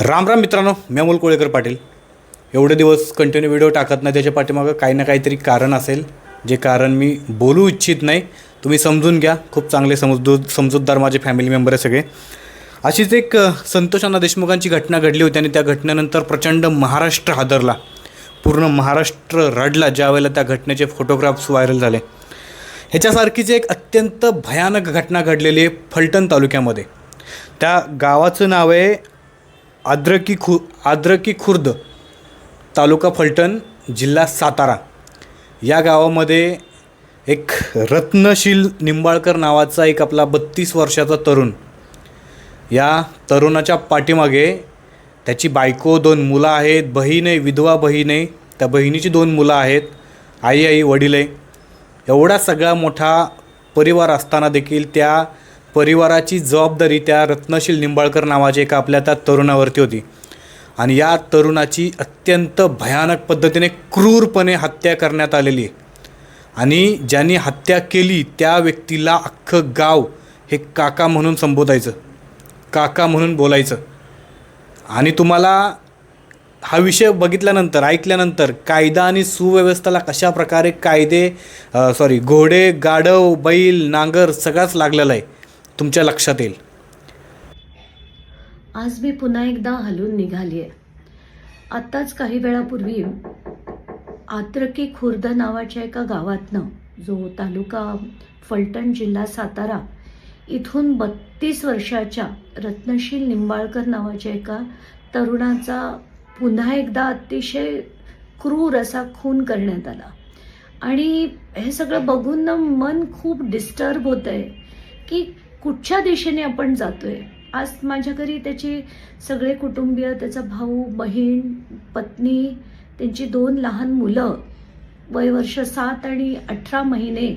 राम राम मित्रांनो मी अमोल कोळेकर पाटील. एवढे दिवस कंटिन्यू व्हिडिओ टाकत नाही त्याच्या पाठीमागं काही ना काहीतरी कारण असेल जे कारण मी बोलू इच्छित नाही. तुम्ही समजून घ्या खूप चांगले समजू समजूतदार माझे फॅमिली मेंबर आहे सगळे. अशीच एक अ, संतोष अण्णा देशमुखांची घटना घडली होती आणि त्या घटनेनंतर प्रचंड महाराष्ट्र हादरला. पूर्ण महाराष्ट्र रडला ज्यावेळेला त्या घटनेचे फोटोग्राफ्स व्हायरल झाले. ह्याच्यासारखीच एक अत्यंत भयानक घटना घडलेली आहे फलटण तालुक्यामध्ये. त्या गावाचं नाव आहे आद्रकी खु आद्रकी खुर्द तालुका फलटण जिल्हा सातारा. या गावामध्ये एक रत्नशील निंबाळकर नावाचा एक आपला बत्तीस वर्षाचा तरुण. या तरुणाच्या पाठीमागे त्याची बायको दोन मुलं आहेत बहीण आहे विधवा बहीण आहे. त्या बहिणीची दोन मुलं आहेत आई आई वडील आहे. एवढा सगळा मोठा परिवार असताना देखील त्या परिवाराची जबाबदारी त्या रत्नशील निंबाळकर नावाच्या एका आपल्या त्या तरुणावरती होती. आणि या तरुणाची अत्यंत भयानक पद्धतीने क्रूरपणे हत्या करण्यात आलेली आहे. आणि ज्यांनी हत्या केली त्या व्यक्तीला अख्खं गाव हे काका म्हणून संबोधायचं काका म्हणून बोलायचं. आणि तुम्हाला हा विषय बघितल्यानंतर ऐकल्यानंतर कायदा आणि सुव्यवस्थेला कशा प्रकारे कायदे सॉरी घोडे गाढव बैल नांगर सगळाच लागलेला आहे. तुमच्या लक्षात येईल. आज मी पुन्हा एकदा हलून निघाली आहे आत्ताच काही वेळापूर्वी आत्रकी खुर्द नावाच्या एका गावातनं जो तालुका फलटण जिल्हा सातारा इथून बत्तीस वर्षाच्या रत्नशील निंबाळकर नावाच्या एका तरुणाचा पुन्हा एकदा अतिशय क्रूर असा खून करण्यात आला. आणि हे सगळं बघून ना मन खूप डिस्टर्ब होत आहे की कुठच्या दिशेने आपण जातोय? आज माझ्या घरी त्याची सगळे कुटुंबीय त्याचा भाऊ बहीण पत्नी त्यांची दोन लहान मुलं वय वर्ष सात आणि अठरा महिने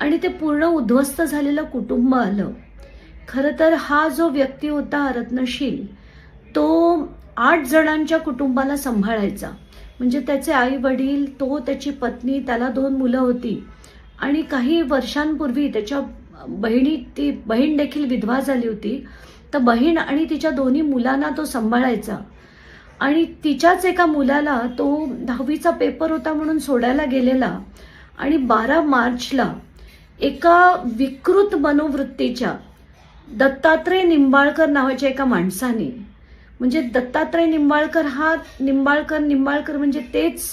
आणि ते पूर्ण उद्ध्वस्त झालेलं कुटुंब आलं. खरं तर हा जो व्यक्ती होता रत्नशील तो आठ जणांच्या कुटुंबाला सांभाळायचा. म्हणजे त्याचे आई वडील तो त्याची पत्नी त्याला दोन मुलं होती. आणि काही वर्षांपूर्वी त्याच्या बहिणी ती बहीण देखील विधवा झाली होती. तर बहीण आणि तिच्या दोन्ही मुलांना तो सांभाळायचा. आणि तिच्याच एका मुलाला तो दहावीचा पेपर होता म्हणून सोडायला गेलेला. आणि बारा मार्चला एका विकृत मनोवृत्तीच्या दत्तात्रय निंबाळकर नावाच्या एका माणसाने म्हणजे दत्तात्रय निंबाळकर हा निंबाळकर निंबाळकर म्हणजे तेच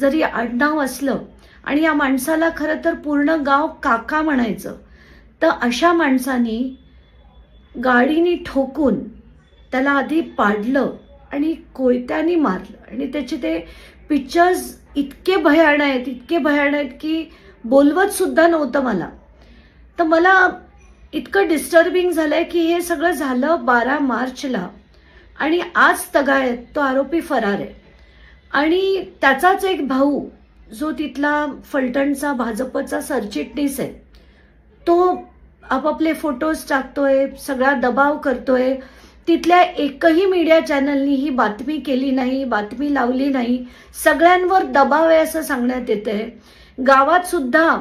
जरी आडनाव असलं आणि या माणसाला खरं तर पूर्ण गाव काका म्हणायचं. तर अशा माणसानी गाडीने ठोकून त्याला आधी पाडलं आणि कोयत्याने मारलं. आणि त्याचे ते पिक्चर्स इतके भयाण आहेत इतके भयाण आहेत की बोलवत सुद्धा नव्हतं मला. तर मला इतकं डिस्टर्बिंग झालं आहे की हे सगळं झालं बारा मार्चला. आणि आज तगायत तो आरोपी फरार आहे. आणि त्याचाच एक भाऊ जो तिथला फलटणचा भाजपचा सरचिटणीस आहे. तो आपापले फोटोज टाकतोय सगळा दबाव करतोय. तिथल्या एकही मीडिया चॅनलनी ही बातमी केली नाही बातमी लावली नाही. सगळ्यांवर दबाव आहे असं सांगण्यात येतंय. गावात सुद्धा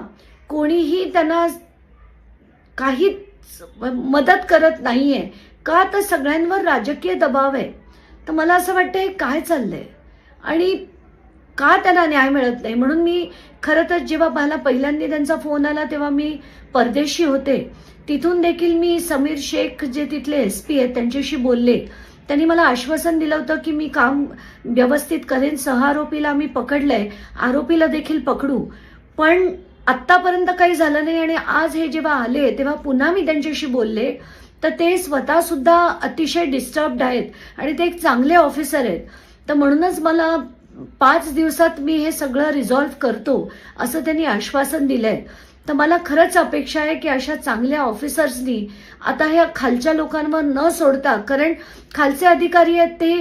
कोणीही त्यांना काहीच मदत करत नाहीये. का तर सगळ्यांवर राजकीय दबाव आहे. तर मला असं वाटतं काय चाललंय? आणि का त्यांना न्याय मिळत नाही? म्हणून मी खरं तर जेव्हा मला पहिल्यांदा त्यांचा फोन आला तेव्हा मी परदेशी होते. तिथून देखील मी समीर शेख जे तिथले एस पी आहेत त्यांच्याशी बोलले. त्यांनी मला आश्वासन दिलं होतं की मी काम व्यवस्थित करेन सह आरोपीला आम्ही पकडलंय आरोपीला देखील पकडू. पण आत्तापर्यंत काही झालं नाही आणि आज हे जेव्हा आले तेव्हा पुन्हा मी त्यांच्याशी बोलले. तर ते स्वतः सुद्धा अतिशय डिस्टर्ब्ड आहेत आणि ते एक चांगले ऑफिसर आहेत. तर म्हणूनच मला पाच दिवसात मी हे सगळं रिझॉल्व्ह करतो असं त्यांनी आश्वासन दिलंय. तर मला खरंच अपेक्षा आहे की अशा चांगल्या ऑफिसर्सनी आता ह्या खालच्या लोकांवर न सोडता कारण खालचे अधिकारी आहेत ते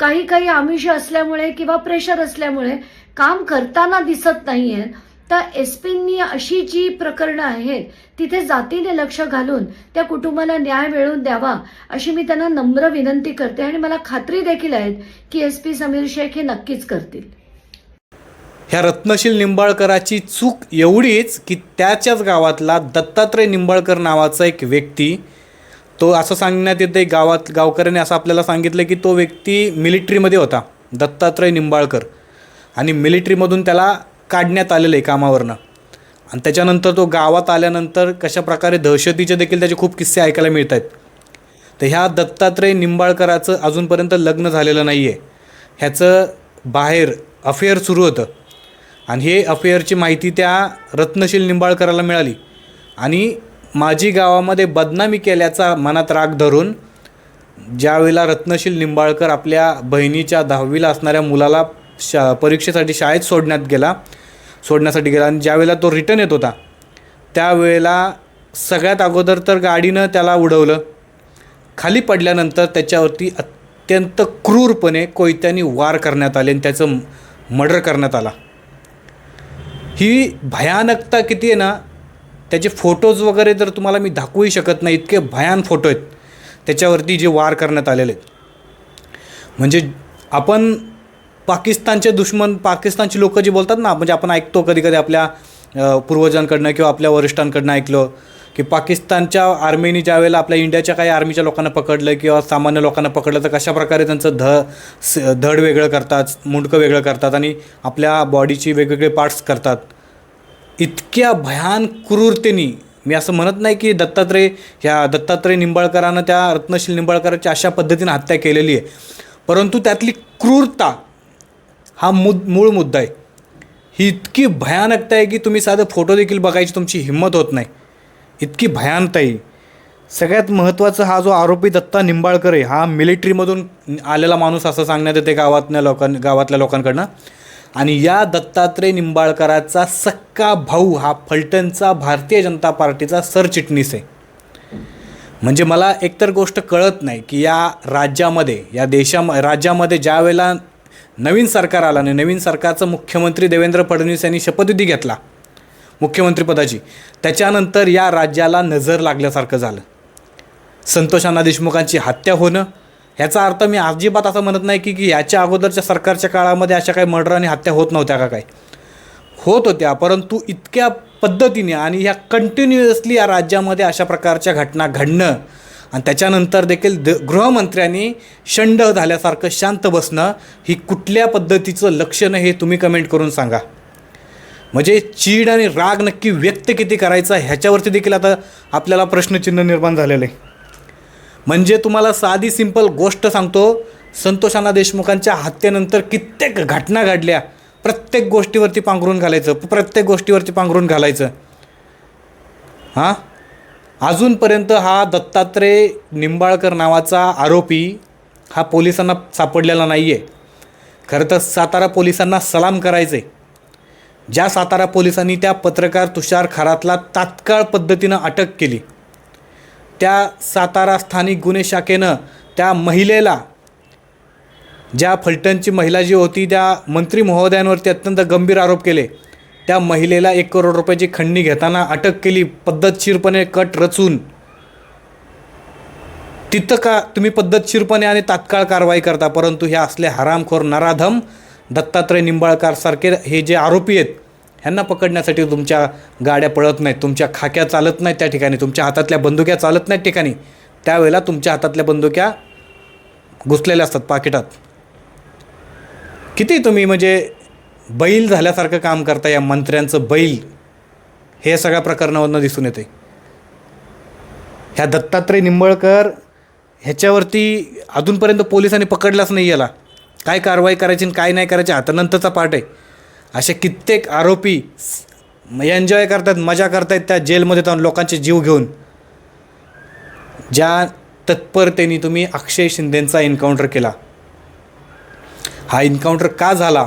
काही काही आमिष असल्यामुळे किंवा प्रेशर असल्यामुळे काम करताना दिसत नाहीये तर एस पींनी अशी जी प्रकरणं आहेत तिथे जातीने लक्ष घालून त्या कुटुंबाला न्याय मिळवून द्यावा अशी मी त्यांना नम्र विनंती करते. आणि मला खात्री देखील आहेत की एस पी समीर शेख हे नक्कीच करतील. ह्या रत्नशील निंबाळकराची चूक एवढीच की त्याच्याच गावातला दत्तात्रय निंबाळकर नावाचा एक व्यक्ती तो असं सांगण्यात येतं गावात गावकऱ्याने असं आपल्याला सांगितलं की तो व्यक्ती मिलिटरीमध्ये होता दत्तात्रय निंबाळकर. आणि मिलिटरीमधून त्याला काढण्यात आलेलं आहे कामावरनं. आणि त्याच्यानंतर तो गावात आल्यानंतर कशा प्रकारे दहशतीचे देखील त्याचे खूप किस्से ऐकायला मिळत आहेत तर ह्या दत्तात्रय निंबाळकराचं अजूनपर्यंत लग्न झालेलं नाही आहे ह्याचं बाहेर अफेअर सुरू होतं. आणि हे अफेअरची माहिती त्या रत्नशील निंबाळकराला मिळाली. आणि माझी गावामध्ये बदनामी केल्याचा मनात राग धरून ज्यावेळेला रत्नशील निंबाळकर आपल्या बहिणीच्या दहावीला असणाऱ्या मुलाला शा परीक्षेसाठी शाळेत सोडण्यात गेला. सोडण्यासाठी गेला आणि ज्यावेळेला तो रिटर्न येत होता त्यावेळेला सगळ्यात अगोदर तर गाडीनं त्याला उडवलं. खाली पडल्यानंतर त्याच्यावरती अत्यंत क्रूरपणे कोयत्याने वार करण्यात आले आणि त्याचं मर्डर करण्यात आला. ही भयानकता किती आहे ना त्याचे फोटोज वगैरे तर तुम्हाला मी दाखवूही शकत नाही इतके भयान फोटो आहेत. त्याच्यावरती जे वार करण्यात आलेले आहेत. म्हणजे आपण पाकिस्तानचे दुश्मन पाकिस्तानची लोक जी बोलतात ना म्हणजे आपण ऐकतो कधी कधी आपल्या पूर्वजांकडनं किंवा आपल्या वरिष्ठांकडनं ऐकलं की पाकिस्तानच्या आर्मीने ज्यावेळेला आपल्या इंडियाच्या काही आर्मीच्या लोकांना पकडलं किंवा सामान्य लोकांना पकडलं तर कशाप्रकारे त्यांचं ध स धड वेगळं करतात मुंडकं वेगळं करतात आणि आपल्या बॉडीची वेगवेगळे पार्ट्स करतात. इतक्या भयान क्रूरतेनी मी असं म्हणत नाही की दत्तात्रय ह्या दत्तात्रय निंबाळकरानं त्या रत्नशील निंबाळकराची अशा पद्धतीनं हत्या केलेली आहे परंतु त्यातली क्रूरता हा मुद मूळ मुद्दा आहे. ही इतकी भयानकता आहे की तुम्ही साधं फोटो देखील बघायची तुमची हिंमत होत नाही. इतकी भयानता आहे. सगळ्यात महत्त्वाचं हा जो आरोपी दत्ता निंबाळकर आहे हा मिलिटरीमधून आलेला माणूस असं सांगण्यात येते गावातल्या लोकां गावातल्या लोकांकडनं. आणि या दत्तात्रय निंबाळकराचा सक्का भाऊ हा फलटणचा भारतीय जनता पार्टीचा सरचिटणीस आहे. म्हणजे मला एकतर गोष्ट कळत नाही की या राज्यामध्ये या देशा राज्यामध्ये ज्या वेळेला नवीन सरकार आलं आणि नवीन सरकारचं मुख्यमंत्री देवेंद्र फडणवीस यांनी शपथविधी घेतला. मुख्यमंत्रीपदाची त्याच्यानंतर या राज्याला नजर लागल्यासारखं झालं. संतोषांना देशमुखांची हत्या होणं ह्याचा अर्थ मी अजिबात असं म्हणत नाही की की याच्या अगोदरच्या सरकारच्या काळामध्ये अशा काही मर्डर आणि हत्या होत नव्हत्या का काय. होत होत्या परंतु इतक्या पद्धतीने आणि ह्या कंटिन्युअसली या राज्यामध्ये अशा प्रकारच्या घटना घडणं आणि त्याच्यानंतर देखील द गृहमंत्र्यांनी शंड झाल्यासारखं शांत बसणं ही कुठल्या पद्धतीचं लक्षण हे तुम्ही कमेंट करून सांगा. म्हणजे चीड आणि राग नक्की व्यक्त किती करायचा ह्याच्यावरती देखील आता आपल्याला प्रश्नचिन्ह निर्माण झालेलं आहे. म्हणजे तुम्हाला साधी सिंपल गोष्ट सांगतो संतोषाना देशमुखांच्या हत्येनंतर कित्येक घटना घडल्या. प्रत्येक गोष्टीवरती पांघरून घालायचं प्रत्येक गोष्टीवरती पांघरून घालायचं. हां? अजूनपर्यंत हा दत्तात्रय निंबाळकर नावाचा आरोपी हा पोलिसांना सापडलेला नाही आहे खरं तर सातारा पोलिसांना सलाम करायचे ज्या सातारा पोलिसांनी त्या पत्रकार तुषार खरातला तात्काळ पद्धतीनं अटक केली. त्या सातारा स्थानिक गुन्हे शाखेनं त्या महिलेला ज्या फलटणची महिला जी होती त्या मंत्री महोदयांवरती अत्यंत गंभीर आरोप केले. त्या महिलेला एक करोड रुपयाची खंडणी घेताना अटक केली पद्धतशीरपणे कट रचून. तिथं का तुम्ही पद्धतशीरपणे आणि तात्काळ कारवाई करता? परंतु ह्या असले हरामखोर नराधम दत्तात्रय निंबाळकरसारखे हे जे आरोपी आहेत ह्यांना पकडण्यासाठी तुमच्या गाड्या पळत नाहीत तुमच्या खाक्या चालत नाहीत त्या ठिकाणी तुमच्या हातातल्या बंदुक्या चालत नाहीत ठिकाणी. त्यावेळेला तुमच्या हातातल्या बंदुक्या घुसलेल्या असतात पाकिटात. किती तुम्ही म्हणजे बैल झाल्यासारखं काम करता या मंत्र्यांचं बैल हे सगळ्या प्रकरणावरनं दिसून येते. ह्या दत्तात्रय निंबळकर ह्याच्यावरती अजूनपर्यंत पोलिसांनी पकडलाच नाही याला. काय कारवाई करायची आणि काय नाही करायची आता नंतरचा पार्ट आहे. असे कित्येक आरोपी एन्जॉय करतात मजा करतायत त्या जेलमध्ये जाऊन लोकांचे जीव घेऊन. ज्या तत्परतेने तुम्ही अक्षय शिंदेंचा एन्काउंटर केला. हा एन्काउंटर का झाला?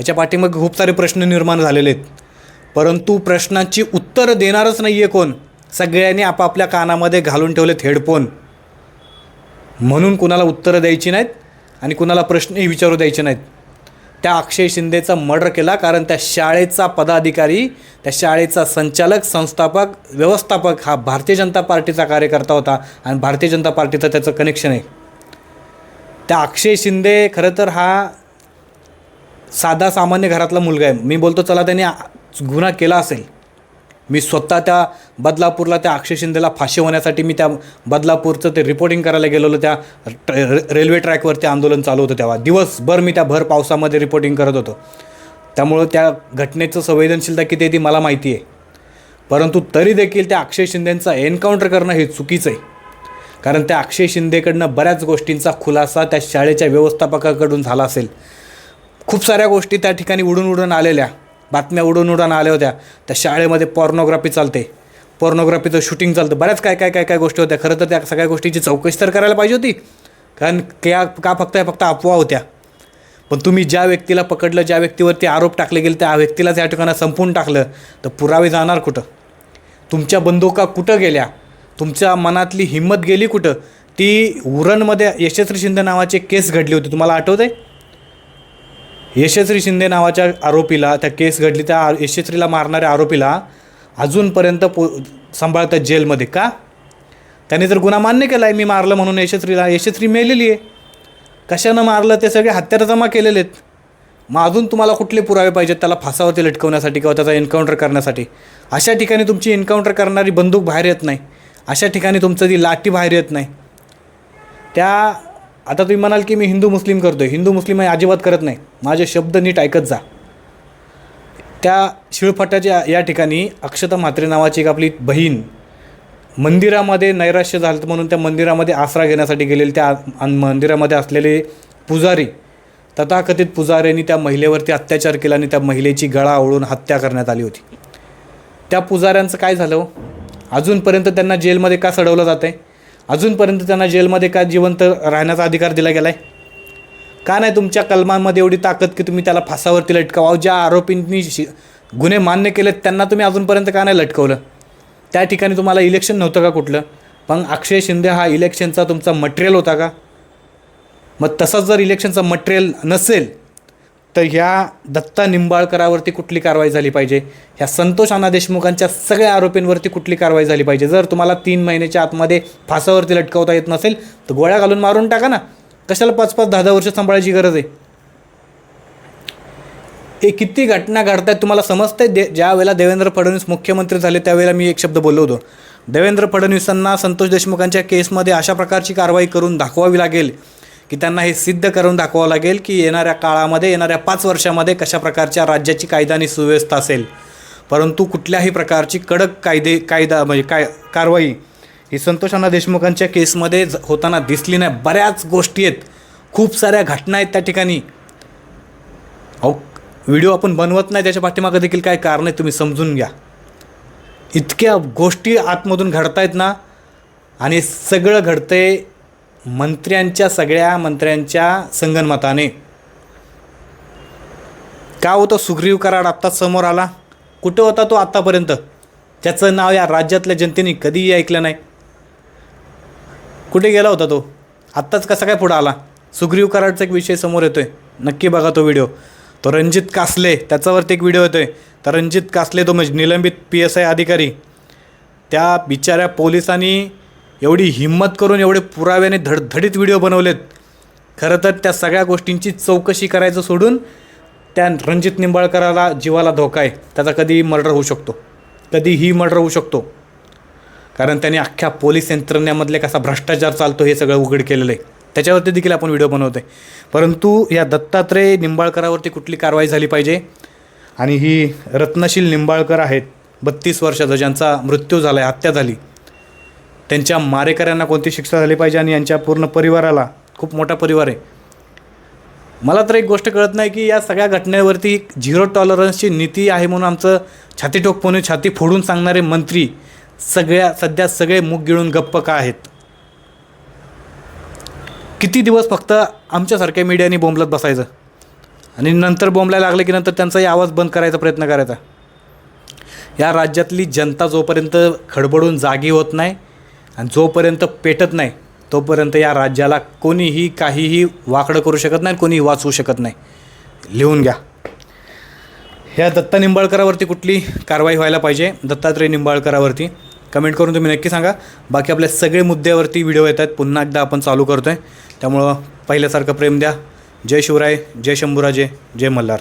ह्याच्या पाठीमागे खूप सारे प्रश्न निर्माण झालेले आहेत. परंतु प्रश्नांची उत्तरं देणारच नाही आहे कोण. सगळ्यांनी आपापल्या कानामध्ये घालून ठेवलेत हेडफोन. म्हणून कुणाला उत्तरं द्यायची नाहीत आणि कुणाला प्रश्नही विचारू द्यायचे नाहीत. त्या अक्षय शिंदेचा मर्डर केला कारण त्या शाळेचा पदाधिकारी त्या शाळेचा संचालक संस्थापक व्यवस्थापक हा भारतीय जनता पार्टीचा कार्यकर्ता होता आणि भारतीय जनता पार्टीचं त्याचं कनेक्शन आहे. त्या अक्षय शिंदे खरं तर हा साधा सामान्य घरातला मुलगा आहे. मी बोलतो चला त्याने गुन्हा केला असेल. मी स्वतः त्या बदलापूरला त्या अक्षय शिंदेला फाशी होण्यासाठी मी त्या बदलापूरचं ते रिपोर्टिंग करायला गेलेलो. त्या ट- रे- रेल्वे ट्रॅकवरती आंदोलन चालू होतं तेव्हा. दिवसभर मी त्या भर पावसामध्ये रिपोर्टिंग करत होतो. त्यामुळं त्या घटनेचं संवेदनशीलता किती आहे ती मला माहिती आहे. परंतु तरी देखील त्या अक्षय शिंदेंचा एन्काउंटर करणं हे चुकीचं आहे. कारण त्या अक्षय शिंदेकडनं बऱ्याच गोष्टींचा खुलासा त्या शाळेच्या व्यवस्थापकाकडून झाला असेल. खूप साऱ्या गोष्टी त्या ठिकाणी उडून उडून आलेल्या. बातम्या उडून उडून आल्या होत्या. त्या शाळेमध्ये पॉर्नोग्राफी चालते. पॉर्नोग्राफीचं शूटिंग चालतं. बऱ्याच काय काय काय काय गोष्टी होत्या. खरं तर त्या सगळ्या गोष्टीची चौकशी तर करायला पाहिजे होती. कारण क्या का फक्त फक्त अफवा होत्या. पण तुम्ही ज्या व्यक्तीला पकडलं ज्या व्यक्तीवरती आरोप टाकले गेले त्या व्यक्तीलाच या ठिकाणी संपवून टाकलं तर पुरावे जाणार कुठं? तुमच्या बंदुका कुठं गेल्या? तुमच्या मनातली हिंमत गेली कुठं? ती उरणमध्ये यशस्वी शिंदे नावाची केस घडली होती. तुम्हाला आठवत यशश्री यशस्वी शिंदे नावाच्या आरोपीला त्या केस घडली त्या यशश्रीला यशस्वीला मारणाऱ्या आरोपीला अजूनपर्यंत पो सांभाळतात जेलमध्ये का? त्याने जर गुन्हा मान्य केला आहे मी मारलं म्हणून यशस्वीला यशस्वी मेलेली आहे. कशानं मारलं? ते सगळे हत्यारं जमा केलेले आहेत. मग अजून तुम्हाला कुठले पुरावे पाहिजेत? त्याला फासावरती लटकवण्यासाठी किंवा त्याचा एन्काउंटर करण्यासाठी. अशा ठिकाणी तुमची एन्काउंटर करणारी बंदूक बाहेर येत नाही. अशा ठिकाणी तुमचं ती लाठी बाहेर येत नाही. त्या आता तुम्ही म्हणाल की मी हिंदू मुस्लिम करतो आहे हिंदू मुस्लिम हे अजिबात करत नाही. माझे शब्द नीट ऐकत जा. त्या शिळफाट्याच्या या ठिकाणी अक्षता म्हात्रे नावाची एक आपली बहीण मंदिरामध्ये नैराश्य झालं म्हणून त्या मंदिरामध्ये आसरा घेण्यासाठी गेलेले त्या मंदिरामध्ये असलेले पुजारी तथाकथित पुजाऱ्यांनी त्या महिलेवरती अत्याचार केला आणि त्या महिलेची गळा ओळून हत्या करण्यात आली होती. त्या पुजाऱ्यांचं काय झालं हो? अजूनपर्यंत त्यांना जेलमध्ये का सडवलं जातं आहे अजूनपर्यंत त्यांना जेलमध्ये का जिवंत राहण्याचा अधिकार दिला गेला आहे का नाही तुमच्या कलमांमध्ये एवढी ताकद की तुम्ही त्याला फासावरती लटकावा? ज्या आरोपींनी शि गुन्हे मान्य केलेत त्यांना तुम्ही अजूनपर्यंत का नाही लटकवलं? त्या ठिकाणी तुम्हाला इलेक्शन नव्हतं का कुठलं? पण अक्षय शिंदे हा इलेक्शनचा तुमचा मटेरियल होता का? मग तसंच जर इलेक्शनचा मटेरियल नसेल तर ह्या दत्ता निंबाळकरावरती कुठली कारवाई झाली पाहिजे? ह्या संतोष अना देशमुखांच्या सगळ्या आरोपींवरती कुठली कारवाई झाली पाहिजे? जर तुम्हाला तीन महिन्याच्या आतमध्ये फासावरती लटकवता येत नसेल तर गोळ्या घालून मारून टाका ना. कशाला पाच पाच दहा दहा वर्ष सांभाळायची गरज आहे? हे किती घटना घडतात तुम्हाला समजतंय? दे ज्या वेळेला देवेंद्र फडणवीस मुख्यमंत्री झाले त्यावेळेला मी एक शब्द बोललो होतो. देवेंद्र फडणवीसांना संतोष देशमुखांच्या केसमध्ये अशा प्रकारची कारवाई करून दाखवावी लागेल. की त्यांना हे सिद्ध करून दाखवावं लागेल की येणाऱ्या काळामध्ये येणाऱ्या पाच वर्षामध्ये कशा प्रकारच्या राज्याची कायदा आणि सुव्यवस्था असेल. परंतु कुठल्याही प्रकारची कडक कायदे कायदा म्हणजे काय कारवाई ही संतोषांना देशमुखांच्या केसमध्ये होताना दिसली नाही. बऱ्याच गोष्टी आहेत. खूप साऱ्या घटना आहेत त्या ठिकाणी. अहो व्हिडिओ आपण बनवत नाही त्याच्या पाठीमागं देखील काय कारण आहे तुम्ही समजून घ्या. इतक्या गोष्टी आतमधून घडतायत ना आणि सगळं घडतंय मंत्र्यांच्या सगळ्या मंत्र्यांच्या संगनमताने. का होतं सुग्रीव कराड आत्ताच समोर आला? कुठं होता तो आत्तापर्यंत? त्याचं नाव या राज्यातल्या जनतेने कधीही ऐकलं नाही. कुठे गेला होता तो? आत्ताच कसा काय पुढं आला? सुग्रीव कराडचा एक विषय समोर येतोय. नक्की बघा तो व्हिडिओ. तो रणजित कासले त्याच्यावरती एक व्हिडिओ येतोय. तर रणजित कासले तो म्हणजे निलंबित पी एस आय अधिकारी. त्या बिचाऱ्या पोलिसांनी एवढी हिंमत करून एवढे पुराव्याने धडधडीत व्हिडिओ बनवलेत. खरं तर त्या सगळ्या गोष्टींची चौकशी करायचं सोडून त्या रणजित निंबाळकराला जीवाला धोका आहे. त्याचा कधीही मर्डर होऊ शकतो. कधीही मर्डर होऊ शकतो. कारण त्याने अख्ख्या पोलीस यंत्रणेमधले कसा भ्रष्टाचार चालतो हे सगळं उघड केलेलं आहे. त्याच्यावरती देखील आपण व्हिडिओ बनवतो आहे परंतु या दत्तात्रय निंबाळकरावरती कुठली कारवाई झाली पाहिजे? आणि ही रत्नशील निंबाळकर आहेत बत्तीस वर्षाचा ज्यांचा मृत्यू झाला आहे हत्या झाली त्यांच्या मारेकऱ्यांना कोणती शिक्षा झाली पाहिजे आणि यांच्या पूर्ण परिवाराला खूप मोठा परिवार आहे. मला तर एक गोष्ट कळत नाही की या सगळ्या घटनेवरती झिरो टॉलरन्सची नीती आहे म्हणून आमचं छाती ठोकपणे छाती फोडून सांगणारे मंत्री सगळ्या सध्या सगळे मुग गिळून गप्प का आहेत? किती दिवस फक्त आमच्यासारख्या मीडियाने बोंबलत बसायचं? आणि नंतर बोंबलायला लागलं की नंतर त्यांचाही आवाज बंद करायचा प्रयत्न करायचा. या राज्यातली जनता जोपर्यंत खडबडून जागी होत नाही आणि जोपर्यंत पेटत नाही तोपर्यंत या राज्याला कोणीही काहीही वाकडं करू शकत नाही कोणीही वाचवू शकत नाही. लिहून घ्या. ह्या दत्ता निंबाळकरावरती कुठली कारवाई व्हायला पाहिजे? दत्तात्रय निंबाळकरावरती. कमेंट करून तुम्ही नक्की सांगा. बाकी आपल्या सगळे मुद्द्यावरती व्हिडिओ येत आहेत पुन्हा एकदा आपण चालू करतो आहे त्यामुळं पहिल्यासारखं प्रेम द्या. जय शिवराय जय शंभूराजे जय मल्हार.